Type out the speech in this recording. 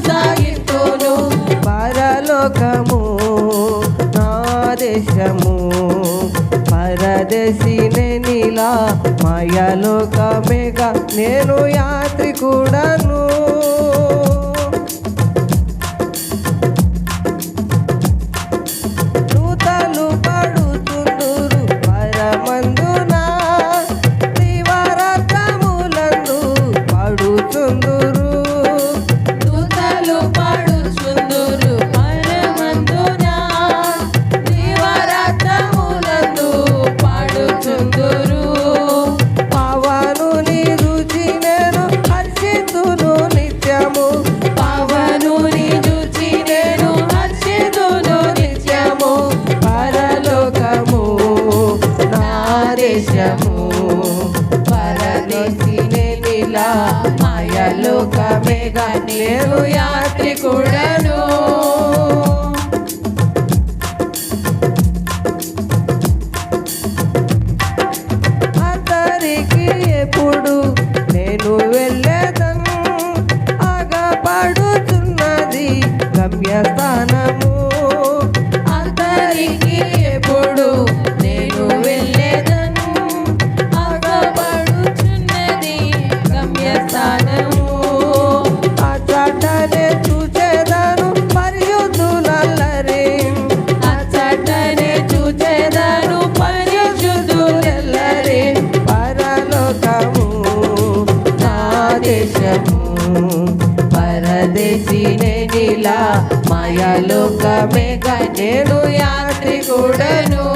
సాగితును. పరలోకము నా దేశము. పరదేశినే నీలా మాయలోకమేగా నేను యాత్రికుడను. మాయలోకమే నీవు యాత్రికుడు. దేశము పరదేశినిలా మాయాలోకమే నేడు యాత్రికుడను.